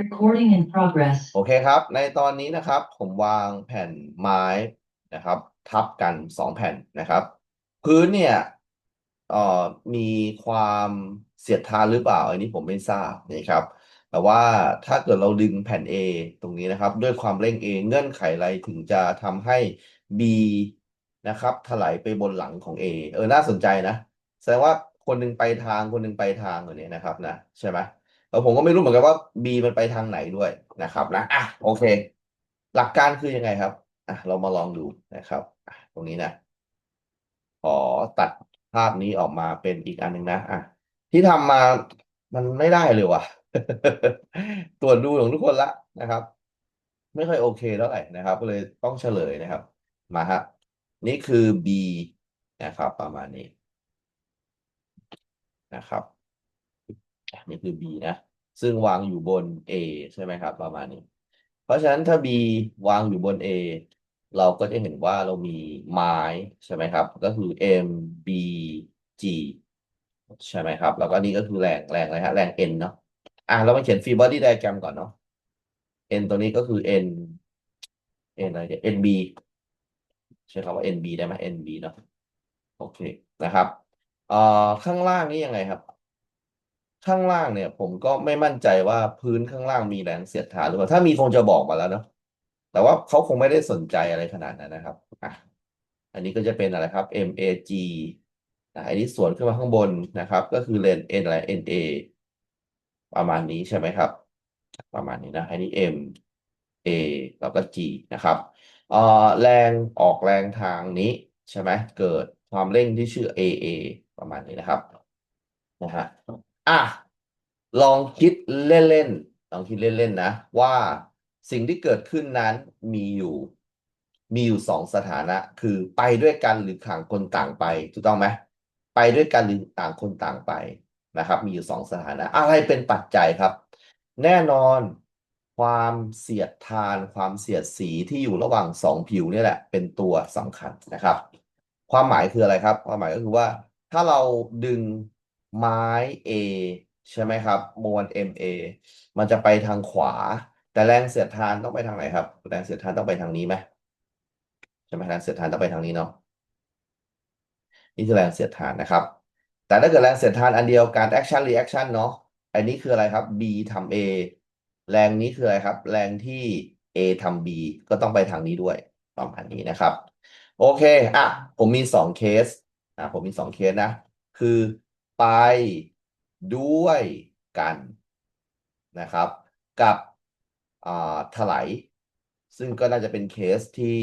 Recording in progress. โอเคครับ ในตอนนี้นะครับ ผมวางแผ่นไม้นะครับ ทับกันสองแผ่นนะครับ พื้นเนี่ยเอ่อมีความเสียดทานหรือเปล่า อันนี้ผมไม่ทราบนะครับ แต่ว่าถ้าเกิดเราดึงแผ่น A ตรงนี้นะครับ ด้วยความเร่ง A เงื่อนไขอะไรถึงจะทำให้ B นะครับถลายไปบนหลังของ A เออน่าสนใจนะ แสดงว่าคนหนึ่งไปทางคนหนึ่งไปทางอย่างนี้นะครับนะใช่ไหม แล้วผมก็ไม่รู้เหมือนกันว่า B มันไปทางไหนด้วยนะครับนะอะโอเค หลักการคือยังไงครับอะเรามาลองดูนะครับตรงนี้นะขอตัดภาพนี้ออกมาเป็นอีกอันหนึ่งนะอะที่ทำมามันไม่ได้เลยว่ะตรวจดูของทุกคนละนะครับ ไม่ค่อยโอเคเท่าไหร่นะครับ ก็เลยต้องเฉลยนะครับ มาฮะนี่คือ B นะครับ ประมาณนี้นะครับ นี่คือ B นะ ซึ่งวางอยู่บน A ใช่ไหมครับ ประมาณนี้ เพราะฉะนั้นถ้า B วางอยู่บน A เราก็จะเห็นว่าเรามีไม้ใช่ไหมครับ ก็คือ M B G ใช่ไหมครับ แล้วก็นี่ก็คือแรงแรงอะไรฮะแรง N เนาะอะเรามาเขียน free body diagram ก่อนเนาะ N ตัวนี้ก็คือ N N อะไรเนี่ย NB ใช้คำว่า NB ได้ไหม NB เนาะโอเคนะครับเอ่อข้างล่างนี่ยังไงครับ ข้างล่างเนี่ย ผมก็ไม่มั่นใจว่าพื้นข้างล่างมีแรงเสียดทานหรือเปล่า ถ้ามีคงจะบอกมาแล้วเนาะแต่ว่าเขาคงไม่ได้สนใจอะไรขนาดนั้นนะครับอะอันนี้ก็จะเป็นอะไรครับ MAG อันนี้ส่วนขึ้นมาข้างบนนะครับ ก็คือเลน N อะไร NA ประมาณนี้ใช่ไหมครับ ประมาณนี้นะ อันนี้ M A แล้วก็ G นะครับเอ่อแรงออกแรงทางนี้ใช่ไหมเกิดความเร่งที่ชื่อ AA ประมาณนี้นะครับนะฮะ อะลองคิดเล่นๆลองคิดเล่นๆนะ ว่าสิ่งที่เกิดขึ้นนั้นมีอยู่ มีอยู่สองสถานะ คือไปด้วยกันหรือต่างคนต่างไปถูกต้องไหมไปด้วยกันหรือต่างคนต่างไปนะครับ มีอยู่สองสถานะ อะไรเป็นปัจจัยครับ แน่นอนความเสียดทาน ความเสียดสีที่อยู่ระหว่างสองผิวนี่แหละ เป็นตัวสำคัญนะครับ ความหมายคืออะไรครับ ความหมายก็คือว่าถ้าเราดึง ไม้ A ใช่ไหมครับมวล MA มันจะไปทางขวา แต่แรงเสียดทานต้องไปทางไหนครับ แรงเสียดทานต้องไปทางนี้ไหมใช่ไหมแรงเสียดทานต้องไปทางนี้เนาะนี่คือแรงเสียดทานนะครับ แต่ถ้าเกิดแรงเสียดทานอันเดียวกัน action reaction เนาะอันนี้คืออะไรครับ B ทำ A แรงนี้คืออะไรครับ แรงที่ A ทำ B ก็ต้องไปทางนี้ด้วยประมาณนี้นะครับ โอเคอะผมมีสองเคสอะผมมีสองเคสนะ คือ ไปด้วยกันนะครับ กับถลายซึ่งก็น่าจะเป็นเคสที่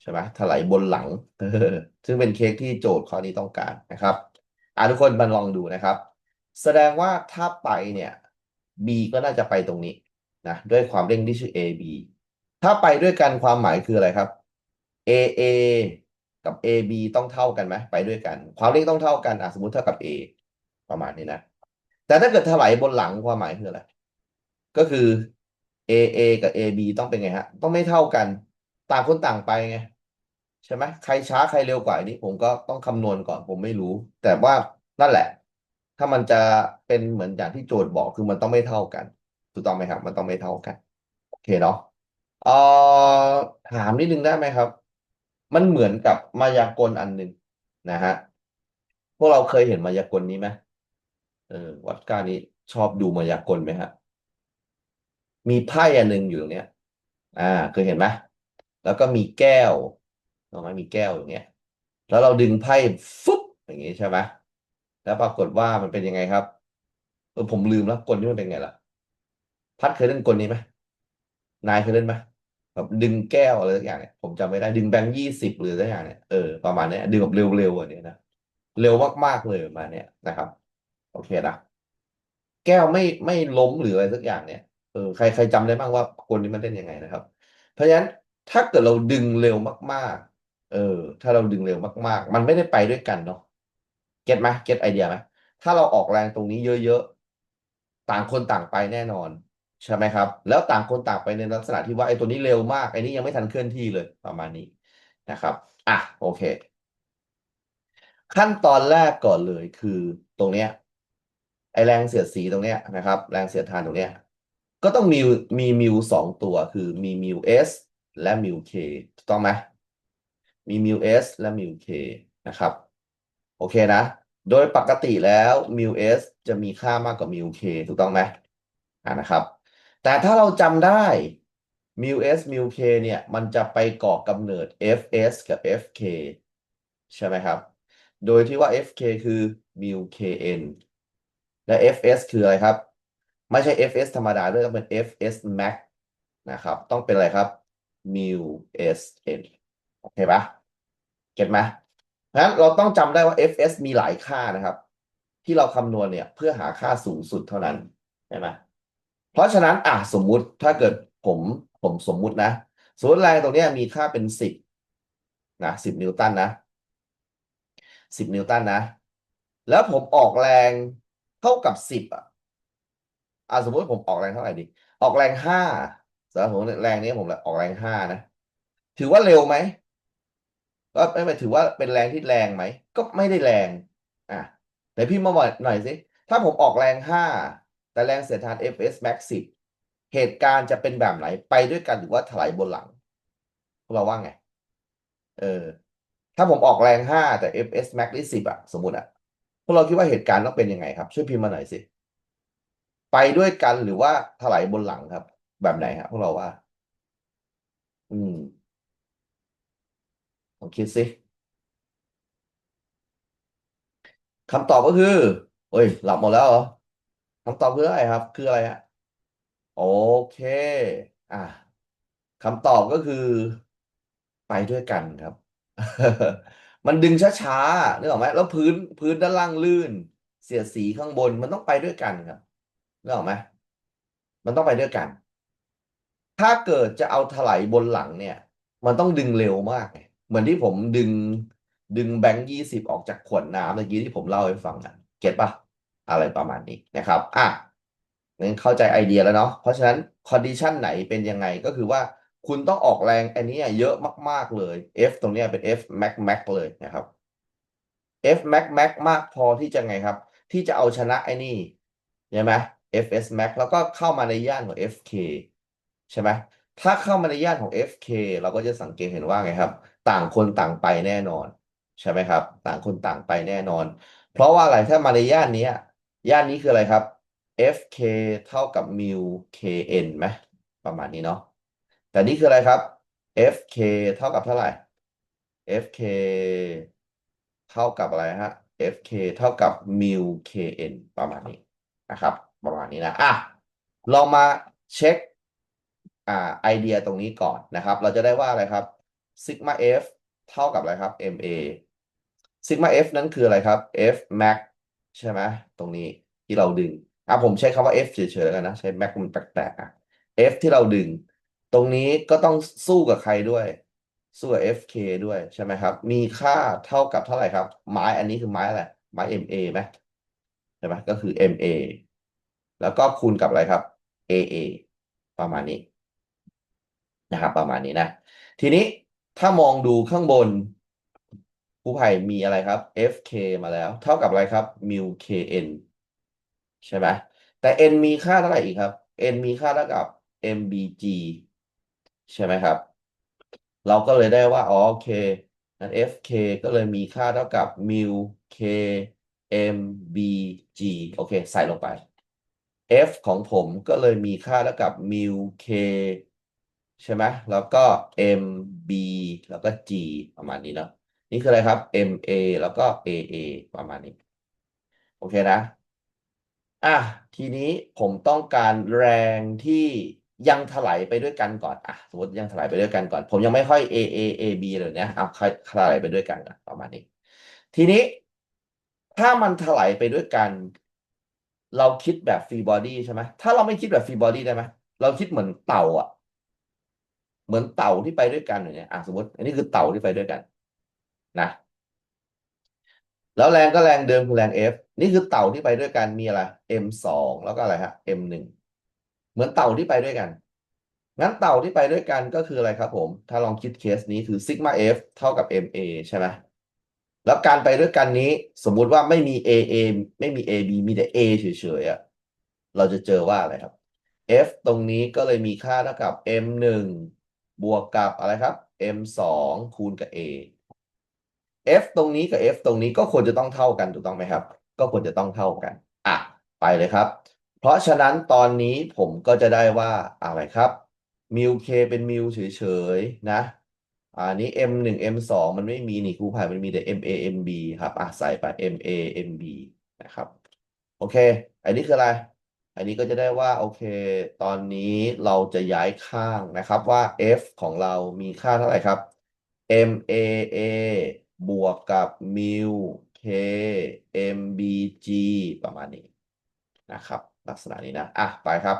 ใช่ไหมถลายบนหลัง ซึ่งเป็นเคสที่โจทย์ข้อนี้ต้องการนะครับอะทุกคนมาลองดูนะครับ แสดงว่าถ้าไปเนี่ย B ก็น่าจะไปตรงนี้นะด้วยความเร่งที่ชื่อ AB ถ้าไปด้วยกันความหมายคืออะไรครับ AA กับ AB ต้องเท่ากันไหมไปด้วยกัน ความเร่งต้องเท่ากันอะสมมติเท่ากับ A ประมาณนี้นะ แต่ถ้าเกิดถลายบนหลังความหมายคืออะไร ก็คือ AA กับ AB ต้องเป็นไงฮะ ต้องไม่เท่ากัน ต่างคนต่างไปไงใช่ไหมใครช้าใครเร็วกว่านนี้ ผมก็ต้องคำนวณก่อนผมไม่รู้ แต่ว่านั่นแหละ ถ้ามันจะเป็นเหมือนอย่างที่โจทย์บอกคือมันต้องไม่เท่ากันถูกต้องไหมครับ มันต้องไม่เท่ากัน โอเคเนาะเอ่อถามนิดนึงได้ไหมครับ มันเหมือนกับมายากลอันหนึ่งนะฮะพวกเราเคยเห็นมายากลนี้ไหมเออวัดการนี้ชอบดูมายากลไหมฮะมีไพ่อันหนึ่งอยู่ตรงเนี้ย อ่าเคยเห็นไหมแล้วก็มีแก้วถูกไหมมีแก้วอย่างเงี้ย แล้วเราดึงไพ่ฟึบอย่างงี้ใช่ไหมแล้วปรากฏว่ามันเป็นยังไงครับเออผมลืมแล้วกลนี้มันเป็นไงล่ะ พัดเคยเล่นกลนี้ไหมนายเคยเล่นไหม แบบดึงแก้วอะไรสักอย่างเนี่ยผมจำไม่ได้ดึงแบงค์ยี่สิบหรือสักอย่างเนี่ยเออประมาณเนี้ยดึงแบบเร็วๆอันนี้นะเร็วมากๆเลยประมาณเนี้ยนะครับ โอเคนะแก้วไม่ไม่ล้มหรืออะไรสักอย่างเนี่ยเออใครใครจำได้บ้างว่ากลนี้มันเล่นยังไงนะครับ เพราะฉะนั้นถ้าเกิดเราดึงเร็วมาก ๆ เออ ถ้าเราดึงเร็วมาก ๆ มันไม่ได้ไปด้วยกันเนาะเก็ตไหมเก็ตไอเดียไหมถ้าเราออกแรงตรงนี้เยอะๆต่างคนต่างไปแน่นอน ใช่ไหมครับ แล้วต่างคนต่างไปในลักษณะที่ว่าไอ้ตัวนี้เร็วมากไอ้นี้ยังไม่ทันเคลื่อนที่เลยประมาณนี้นะครับอะโอเค ขั้นตอนแรกก่อนเลยคือตรงเนี้ยไอแรงเสียดสีตรงเนี้ยนะครับ แรงเสียดทานตรงเนี้ยก็ต้องมีมีมิวสองตัวคือมีมิว S และมิว K ถูกต้องไหมมีมิว S และมิว K นะครับ โอเคนะ โดยปกติแล้วมิว S จะมีค่ามากกว่ามิว K ถูกต้องไหมอ่านะครับ แต่ถ้าเราจำได้มิว S มิว K เนี่ย มันจะไปก่อกำเนิด FS กับ FK ใช่ไหมครับ โดยที่ว่า FK คือมิว KN และ FS คืออะไรครับ ไม่ใช่ FS ธรรมดาด้วยต้องเป็น FS Max นะครับ ต้องเป็นอะไรครับ mu SN โอเคปะเก็ตไหมงั้นเราต้องจำได้ว่า FS มีหลายค่านะครับ ที่เราคำนวณเนี่ย เพื่อหาค่าสูงสุดเท่านั้นใช่ไหม เพราะฉะนั้นอะสมมุติถ้าเกิดผมผมสมมุตินะ สมมติแรงตรงนี้มีค่าเป็นสิบนะสิบนิวตันนะสิบนิวตันนะ แล้วผมออกแรงเท่ากับสิบอะอะสมมติผมออกแรงเท่าไหร่ดีออกแรงห้าสมมติแรงนี้ผมออกแรงห้านะ ถือว่าเร็วไหมก็ไม่หมายถือว่าเป็นแรงที่แรงไหม ก็ไม่ได้แรง อะไหนพี่มาบอกหน่อยสิ ถ้าผมออกแรงห้า แต่แรงเสียดทาน fs max สิบเหตุการณ์จะเป็นแบบไหนไปด้วยกันหรือว่าถลายบนหลังพวกเราว่าไง เออ ถ้าผมออกแรงห้าแต่ fs max ได้สิบอะสมมุติอะพวกเราคิดว่าเหตุการณ์ต้องเป็นยังไงครับ ช่วยพิมพ์มาหน่อยสิ ไปด้วยกันหรือว่าถลายบนหลังครับ แบบไหนครับพวกเราว่า อืมลองคิดสิคำตอบก็คือ เอ้ย หลับหมดแล้วเหรอ คำตอบคืออะไรครับ คืออะไรฮะโอเค อะคำตอบก็คือ ไปด้วยกันครับ มันดึงช้าๆนึกออกไหมแล้วพื้นพื้นด้านล่างลื่น เสียดสีข้างบนมันต้องไปด้วยกันครับนึกออกไหมมันต้องไปด้วยกัน ถ้าเกิดจะเอาถลายบนหลังเนี่ย มันต้องดึงเร็วมากเหมือนที่ผมดึง ดึงแบงค์ยี่สิบออกจากขวดน้ำเมื่อกี้ที่ผมเล่าให้ฟังอะ เก็ตปะ อะไรประมาณนี้นะครับอะงั้นเข้าใจไอเดียแล้วเนาะเพราะฉะนั้นคอนดิชันไหนเป็นยังไงก็คือว่าคุณต้องออกแรงอันนี้เยอะมาก ๆ เลย F ตรงเนี้ยเป็น F max max เลยนะครับ F max max มากพอที่จะไงครับ ที่จะเอาชนะไอ้นี่ใช่ไหม FS max แล้วก็เข้ามาในย่านของ FK ใช่ไหมถ้าเข้ามาในย่านของ FK เราก็จะสังเกตเห็นว่าไงครับ ต่างคนต่างไปแน่นอน ใช่ไหมครับ ต่างคนต่างไปแน่นอน เพราะว่าอะไรถ้ามาในย่านนี้ ย่านนี้คืออะไรครับ FK เท่ากับ mu KN ไหมประมาณนี้เนาะแต่นี่คืออะไรครับ FK เท่ากับเท่าไหร่ FK เท่ากับอะไรฮะ FK เท่ากับ mu KN ประมาณนี้นะครับ ประมาณนี้นะอะลองมาเช็คอ่าไอเดียตรงนี้ก่อนนะครับ เราจะได้ว่าอะไรครับ sigma f เท่ากับอะไรครับ ma sigma f นั้นคืออะไรครับ f max ใช่ไหมตรงนี้ที่เราดึงอะผมใช้คำว่า f เฉยๆแล้วกันนะ ใช้ max มันแปลกๆอะ f ที่เราดึง ตรงนี้ก็ต้องสู้กับใครด้วย สู้กับ fk ด้วยใช่ไหมครับ มีค่าเท่ากับเท่าไหร่ครับ ไม้อันนี้คือไม้อะไร ไม้ ma ไหมใช่ไหมก็คือ ma แล้วก็คูณกับอะไรครับ aa ประมาณนี้นะครับประมาณนี้นะ ทีนี้ถ้ามองดูข้างบน ครูไผ่มีอะไรครับ fk มาแล้ว เท่ากับอะไรครับ mu kn ใช่ไหมแต่ n มีค่าเท่าไหร่อีกครับ n มีค่าเท่ากับ mbg ใช่ไหมครับ เราก็เลยได้ว่าอ๋อโอเคนั้น fk ก็เลยมีค่าเท่ากับ mu k mbg โอเค ใส่ลงไป f ของผมก็เลยมีค่าเท่ากับ mu k ใช่ไหมแล้วก็ mb แล้วก็ g ประมาณนี้เนาะ นี่คืออะไรครับ ma แล้วก็ aa ประมาณนี้ โอเคนะ อะ ทีนี้ผมต้องการแรงที่ยังถลายไปด้วยกันก่อน อะ สมมติยังถลายไปด้วยกันก่อน ผมยังไม่ค่อย A A A B เลยเนี่ยเอาค่อยถลายไปด้วยกันก่อนประมาณนี้ ทีนี้ถ้ามันถลายไปด้วยกัน เราคิดแบบฟรีบอดี้ใช่ไหมถ้าเราไม่คิดแบบฟรีบอดี้ได้ไหมเราคิดเหมือนเต่าอะ เหมือนเต่าที่ไปด้วยกันอย่างเงี้ยอะสมมติ อันนี้คือเต่าที่ไปด้วยกัน นะแล้วแรงก็แรงเดิมคือแรง F นี่คือเต่าที่ไปด้วยกันมีอะไร M สองแล้วก็อะไรฮะ M หนึ่งเหมือนเต่าที่ไปด้วยกัน งั้นเต่าที่ไปด้วยกันก็คืออะไรครับผม ถ้าลองคิดเคสนี้คือซิกมา F เท่ากับ MA ใช่ไหมแล้วการไปด้วยกันนี้สมมุติว่าไม่มี AA ไม่มี AB มีแต่ A เฉยๆอะเราจะเจอว่าอะไรครับ f ตรงนี้ก็เลยมีค่าเท่ากับ m หนึ่งบวกกับอะไรครับ m สองคูณกับ a f ตรงนี้กับ f ตรงนี้ก็ควรจะต้องเท่ากันถูกต้องไหมครับ ก็ควรจะต้องเท่ากันอะไปเลยครับ เพราะฉะนั้นตอนนี้ผมก็จะได้ว่าอะไรครับมิว k เป็นมิวเฉยๆนะอันนี้ m หนึ่ง m สองมันไม่มีนี่ครูผ่านมันมีแต่ m a m b ครับอะใส่ไป m a m b นะครับ โอเค อันนี้คืออะไร อันนี้ก็จะได้ว่า โอเค ตอนนี้เราจะย้ายข้างนะครับว่า f ของเรามีค่าเท่าไหร่ครับ m a a บวกกับ mu k m b g ประมาณนี้นะครับ ลักษณะนี้นะ อะ ไปครับ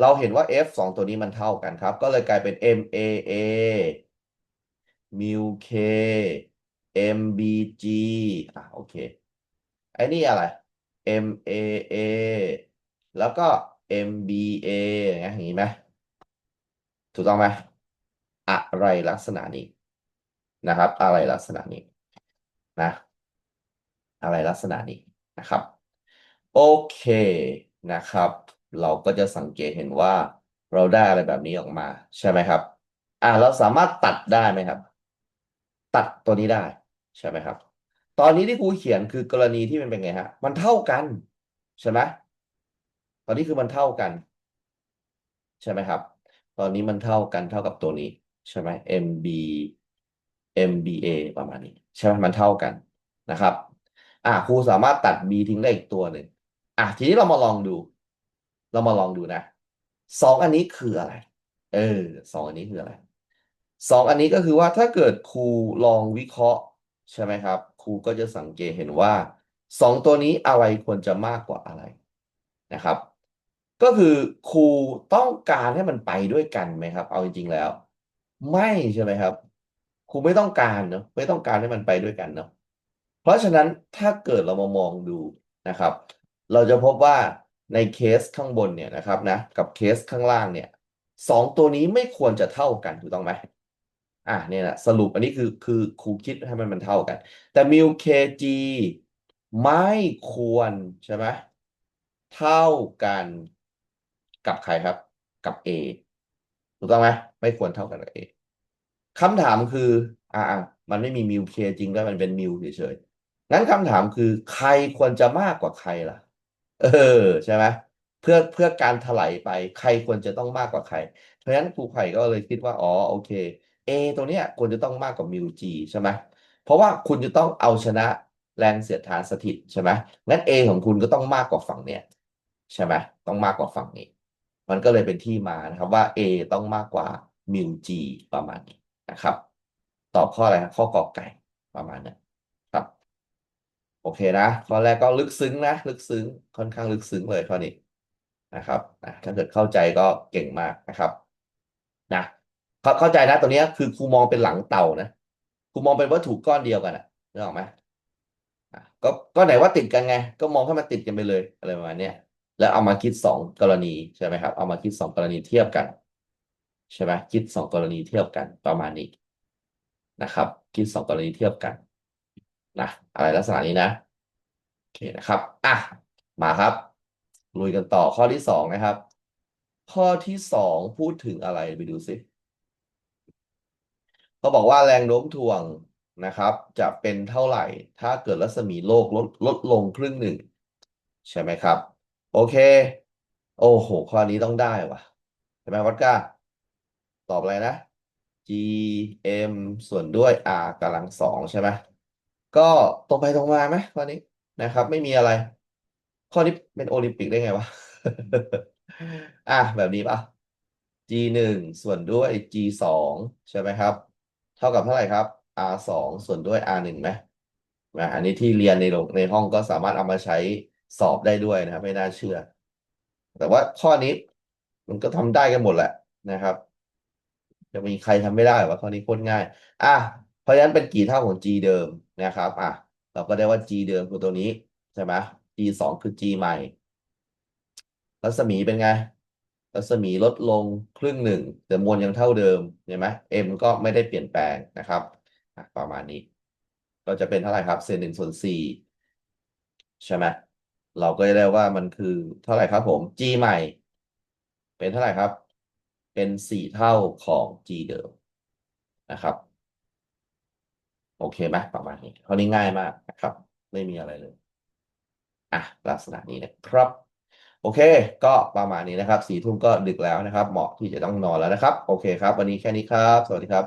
เราเห็นว่า f สองตัวนี้มันเท่ากันครับ ก็เลยกลายเป็น m a a mu k m b g อะโอเคไอ้นี่อะไร M A A แล้วก็ M B A อย่างเงี้ยอย่างนี้ไหมถูกต้องไหมอะไรลักษณะนี้นะครับ อะไรลักษณะนี้ นะ อะไรลักษณะนี้นะครับ โอเคนะครับ เราก็จะสังเกตเห็นว่าเราได้อะไรแบบนี้ออกมาใช่ไหมครับ อ่าเราสามารถตัดได้ไหมครับ ตัดตัวนี้ได้ใช่ไหมครับ ตอนนี้ที่ครูเขียนคือกรณีที่มันเป็นไงฮะ มันเท่ากันใช่ไหมตอนนี้คือมันเท่ากัน ใช่ไหมครับ ตอนนี้มันเท่ากันเท่ากับตัวนี้ใช่ไหม MB MBA ประมาณนี้ใช่ไหมมันเท่ากันนะครับอะครูสามารถตัด B ทิ้งได้อีกตัวหนึ่งอะทีนี้เรามาลองดู เรามาลองดูนะสองอันนี้คืออะไร เออสองอันนี้คืออะไรสองอันนี้ก็คือว่าถ้าเกิดครูลองวิเคราะห์ใช่ไหมครับ ครูก็จะสังเกตเห็นว่าสองตัวนี้อะไรควรจะมากกว่าอะไรนะครับ ก็คือครูต้องการให้มันไปด้วยกันไหมครับ เอาจริงๆแล้ว ไม่ใช่ไหมครับ ครูไม่ต้องการเนาะไม่ต้องการให้มันไปด้วยกันเนาะเพราะฉะนั้นถ้าเกิดเรามามองดูนะครับ เราจะพบว่าในเคสข้างบนเนี่ยนะครับนะกับเคสข้างล่างเนี่ยสองตัวนี้ไม่ควรจะเท่ากันถูกต้องไหมอะเนี่ยนะสรุปอันนี้คือคือครูคิดให้มันมันเท่ากัน แต่มิวเคจีไม่ควรใช่ไหมเท่ากันกับใครครับ กับ A ถูกต้องไหมไม่ควรเท่ากันกับ A คำถามคือ อ่า มันไม่มีมิวเคจริงด้วมันเป็นมิวเฉยๆ งั้นคำถามคือใครควรจะมากกว่าใครล่ะ เออ ใช่ไหมเพื่อเพื่อการถลายไปใครควรจะต้องมากกว่าใคร เพราะฉะนั้นครูไผ่ก็เลยคิดว่าอ๋อโอเค A ตัวเนี้ยควรจะต้องมากกว่ามิว G ใช่ไหมเพราะว่าคุณจะต้องเอาชนะแรงเสียดทานสถิตใช่ไหมงั้น A ของคุณก็ต้องมากกว่าฝั่งเนี้ยใช่ไหมต้องมากกว่าฝั่งนี้ มันก็เลยเป็นที่มานะครับว่า A ต้องมากกว่ามิว G ประมาณนี้ นะครับ ตอบข้ออะไรครับข้อกอไก่ประมาณนั้ครับ โอเคนะข้อแรกก็ลึกซึ้งนะ ลึกซึ้งค่อนข้างลึกซึ้งเลยข้อนี้นะครับนะถ้าเกิดเข้าใจก็เก่งมากนะครับนะเข้าเข้าใจนะตัวนี้คือครูมองเป็นหลังเต่านะครูมองเป็นวัตถุก้อนเดียวกันอะนึกออกไหมก็ก็ไหนว่าติดกันไง ก็มองให้มันติดกันไปเลยอะไรประมาณนี้แล้วเอามาคิดสองกรณีใช่ไหมครับ เอามาคิดสองกรณีเทียบกัน ใช่ไหมคิดสองกรณีเทียบกันประมาณนี้นะครับ คิดสองกรณีเทียบกันนะอะไรลักษณะนี้นะโอเคนะครับอะมาครับลุยกันต่อข้อที่สองนะครับ ข้อที่สองพูดถึงอะไรไปดูสิเขาบอกว่าแรงโน้มถ่วงนะครับ จะเป็นเท่าไหร่ ถ้าเกิดรัศมีโลกลดลดลงครึ่งหนึ่ง ใช่ไหมครับ โอเค โอ้โห ข้อนี้ต้องได้ว่ะใช่ไหมวัดก้า อบอะไรนะ g m ส่วนด้วย r กำลังสองใช่ไหมก็ตรงไปตรงมาไหมข้อนี้นะครับ ไม่มีอะไร ข้อนี้เป็นโอลิมปิกได้ไงวะ อะแบบนี้ป่ะ g หนึ่งส่วนด้วย g สองใช่ไหมครับ เท่ากับเท่าไหร่ครับ r สองส่วนด้วย r หนึ่งไหมนะอันนี้ที่เรียนในโรงในห้องก็สามารถเอามาใช้สอบได้ด้วยนะครับ ไม่น่าเชื่อ แต่ว่าข้อนี้มันก็ทำได้กันหมดแหละนะครับ จะมีใครทำไม่ได้หรอข้อนี้โคตรง่าย อะเพราะฉะนั้นเป็นกี่เท่าของ g เดิมนะครับ อะ เราก็ได้ว่า g เดิมคือตัวนี้ใช่ไหม g สองคือ g ใหม่ รัศมีเป็นไง รัศมีลดลงครึ่งหนึ่ง แต่มวลยังเท่าเดิมเห็นไหม m ก็ไม่ได้เปลี่ยนแปลงนะครับอะประมาณนี้ ก็จะเป็นเท่าไหร่ครับ เศษหนึ่งส่วนสี่ใช่ไหมเราก็จะได้ว่ามันคือเท่าไหร่ครับผม g ใหม่ เป็นเท่าไหร่ครับ เป็นสี่เท่าของ g เดิมนะครับ โอเคไหมประมาณนี้เขานี้ง่ายมากนะครับ ไม่มีอะไรเลยอะลักษณะนี้นะครับ โอเค ก็ประมาณนี้นะครับสี่ทุ่มก็ดึกแล้วนะครับ เหมาะที่จะต้องนอนแล้วนะครับ โอเคครับ วันนี้แค่นี้ครับ สวัสดีครับ